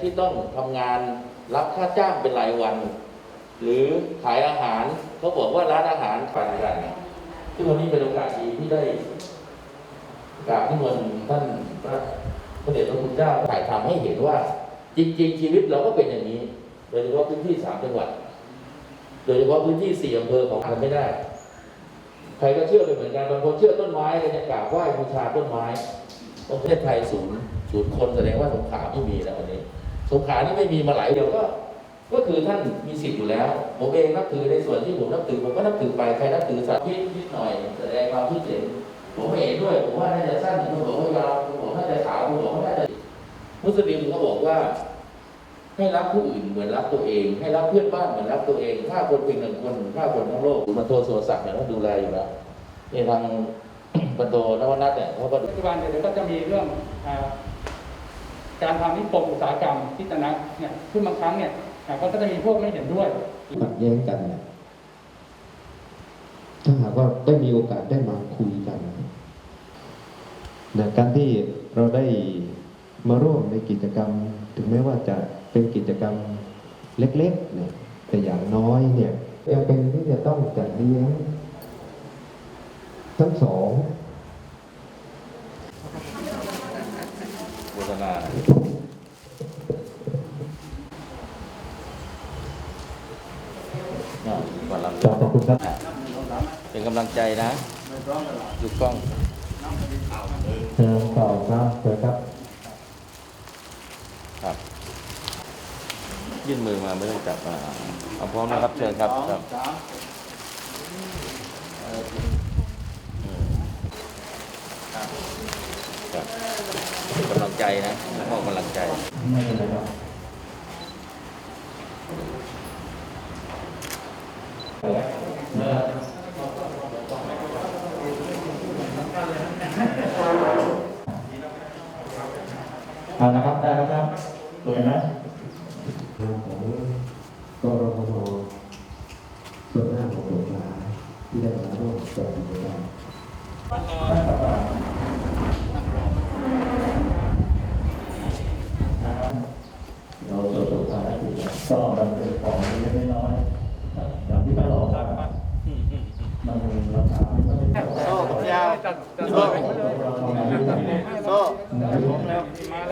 ที่ต้องทำงานรับค่าจ้างเป็นรายวัน หรือขายอาหารเขาบอกว่าร้านอาหารฝันกันซึ่งวันนี้เป็นโอกาสดีที่ได้กราบที่มนท่านพระพระเดชพระคุณเจ้าถ่ายทำให้เห็นว่า จริง ๆ ชีวิตเราก็เป็นอย่างนี้ โดยเฉพาะพื้นที่สามจังหวัด โดยเฉพาะพื้นที่สี่อำเภอของทำไม่ได้ ใครก็เชื่อไปเหมือนกันบางคนเชื่อต้นไม้ก็จะกราบไหว้บูชาต้นไม้ประเทศไทยศูนย์ศูนย์คนแสดงว่าสงขลาไม่มีแล้ววันนี้ สงขานี่ไม่มีมาหลายเดียวก็ ก็คือท่านมีสิทธิ์อยู่แล้ว ผมเองนับถือในส่วนที่ผมนับถือผมก็นับถือไปใครนับถือสัตว์พิษนิดหน่อยแสดงความคิดเห็นผมไม่เห็นด้วยผมว่าน่าจะสั้นคุณบอกว่ายาวคุณบอกน่าจะขาวคุณบอกว่าน่าจะมุสลิมเขาบอกว่า ให้รักผู้อื่นเหมือนรักตัวเอง ให้รักเพื่อนบ้านเหมือนรักตัวเองถ้าคนเพียงหนึ่งคนถ้าคนทั้งโลกมาโทรโทรศัพท์เนี่ยเขาดูแลอยู่แล้วนี่ทางปโตนวนัทเนี่ยเขาก็ปัจจุบันเนี่ยเดี๋ยวก็จะมีเรื่องอ่า การทำนิคมอุตสาหกรรมที่จะนะเนี่ยซึ่งบางครั้งเนี่ยอ่าก็จะมีพวกไม่เห็นด้วยขัดแย้งกันเนี่ยถ้าหากว่าได้มีโอกาสได้มาคุยกันนะการที่เราได้มาร่วมในกิจกรรม ถึงแม้ว่าจะเป็นกิจกรรมเล็กๆเนี่ยแต่อย่างน้อยเนี่ยยังเป็นที่จะต้องจัดเลี้ยงทั้งสอง โฆษณาอะก่อนลำขอบคุณครับ เป็นกำลังใจนะดูกล้องเชิญต่อครับเชิญครับ ครับ ยื่นมือมาไม่ต้องจับอ่าเอาพร้อมนะครับ เชิญครับครับอืมครับ ครับเป็นกำลังใจนะมอบกำลังใจ ไม่เป็นไรครับเอาละครับ ได้แล้วครับสวยไหมของกรมนส่วนหน้าของสงขลาที่ได้มาร่วมจัดกิจกรรม เราประสบความสำเร็จ ก็ดำเป็นของเล็กน้อยอย่างที่ท่านบอกครับมันราคาไม่ได้โซ่ยาวโซ่โซ่มาแล้ว